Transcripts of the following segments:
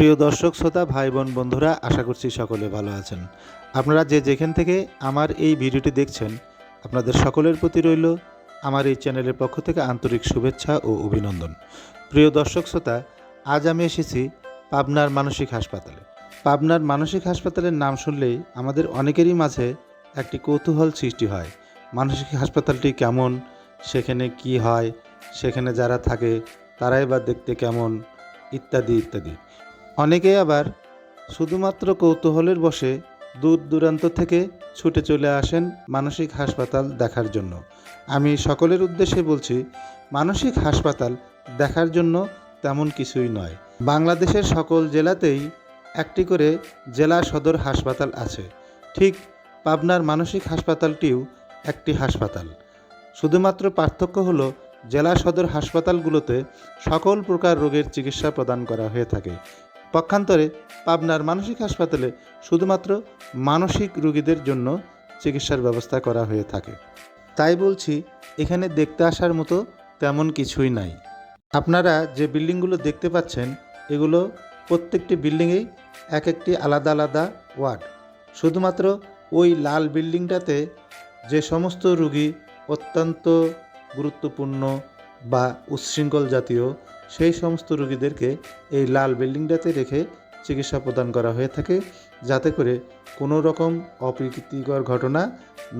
প্রিয় দর্শক, শ্রোতা ভাই বোন বন্ধুরা, আশা করছি সকলে ভালো আছেন। আপনারা যে যেখান থেকে আমার এই ভিডিওটি দেখছেন, আপনাদের সকলের প্রতি রইল আমার এই চ্যানেলের পক্ষ থেকে আন্তরিক শুভেচ্ছা ও অভিনন্দন। প্রিয় দর্শক, শ্রোতা, আজ আমি এসেছি পাবনার মানসিক হাসপাতালে। পাবনার মানসিক হাসপাতালের নাম শুনলেই আমাদের অনেকেরই মাঝে একটি কৌতূহল সৃষ্টি হয়। মানসিক হাসপাতালটি কেমন? সেখানে কি হয়? সেখানে যারা থাকে, তারাই বা দেখতে কেমন? ইত্যাদি ইত্যাদি। অনেকে আবার শুধুমাত্র কৌতূহলের বসে দূর দূরান্ত থেকে ছুটে চলে আসেন মানসিক হাসপাতাল দেখার জন্য। আমি সকলের উদ্দেশ্যে বলছি, মানসিক হাসপাতাল দেখার জন্য তেমন কিছুই নয়। বাংলাদেশের সকল জেলাতেই একটি করে জেলা সদর হাসপাতাল আছে। ঠিক পাবনার মানসিক হাসপাতালটিও একটি হাসপাতাল। শুধুমাত্র পার্থক্য হলো, জেলা সদর হাসপাতালগুলোতে সকল প্রকার রোগের চিকিৎসা প্রদান করা হয়ে থাকে। পক্ষান্তরে পাবনার মানসিক হাসপাতালে শুধুমাত্র মানসিক রোগীদের জন্য চিকিৎসার ব্যবস্থা করা হয়ে থাকে। তাই বলছি, এখানে দেখতে আসার মতো তেমন কিছুই নাই। আপনারা যে বিল্ডিংগুলো দেখতে পাচ্ছেন, এগুলো প্রত্যেকটি বিল্ডিংয়েই এক একটি আলাদা আলাদা ওয়ার্ড। শুধুমাত্র ওই লাল বিল্ডিংটাতে যে সমস্ত রুগী অত্যন্ত গুরুত্বপূর্ণ বা উচ্ছৃঙ্খল জাতীয় সেই সমস্ত রুগীদেরকে এই লাল বিল্ডিংটাতে রেখে চিকিৎসা প্রদান করা হয়ে থাকে, যাতে করে কোনো রকম অপ্রীতিকর ঘটনা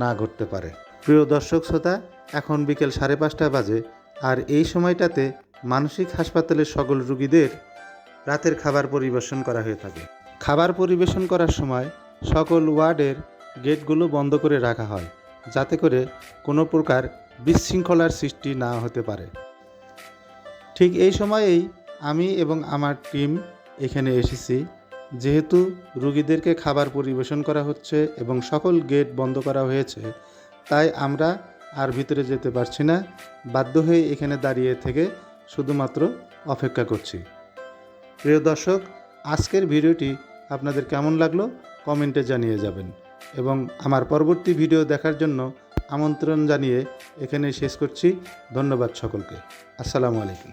না ঘটতে পারে। প্রিয় দর্শক শ্রোতা, এখন বিকেল সাড়ে পাঁচটা বাজে, আর এই সময়টাতে মানসিক হাসপাতালের সকল রুগীদের রাতের খাবার পরিবেশন করা হয়ে থাকে। খাবার পরিবেশন করার সময় সকল ওয়ার্ডের গেটগুলো বন্ধ করে রাখা হয়, যাতে করে কোনো প্রকার বিশৃঙ্খলার সৃষ্টি না হতে পারে। ঠিক এই সময়েই আমি এবং আমার টিম এখানে এসেছি। যেহেতু রুগীদেরকে খাবার পরিবেশন করা হচ্ছে এবং সকল গেট বন্ধ করা হয়েছে, তাই আমরা আর ভিতরে যেতে পারছি না। বাধ্য হয়ে এখানে দাঁড়িয়ে থেকে শুধুমাত্র অপেক্ষা করছি। প্রিয় দর্শক, আজকের ভিডিওটি আপনাদের কেমন লাগল কমেন্টে জানিয়ে যাবেন এবং আমার পরবর্তী ভিডিও দেখার জন্য আমন্ত্রণ জানিয়ে এখানে শেষ করছি। ধন্যবাদ সকলকে। আসসালামু আলাইকুম।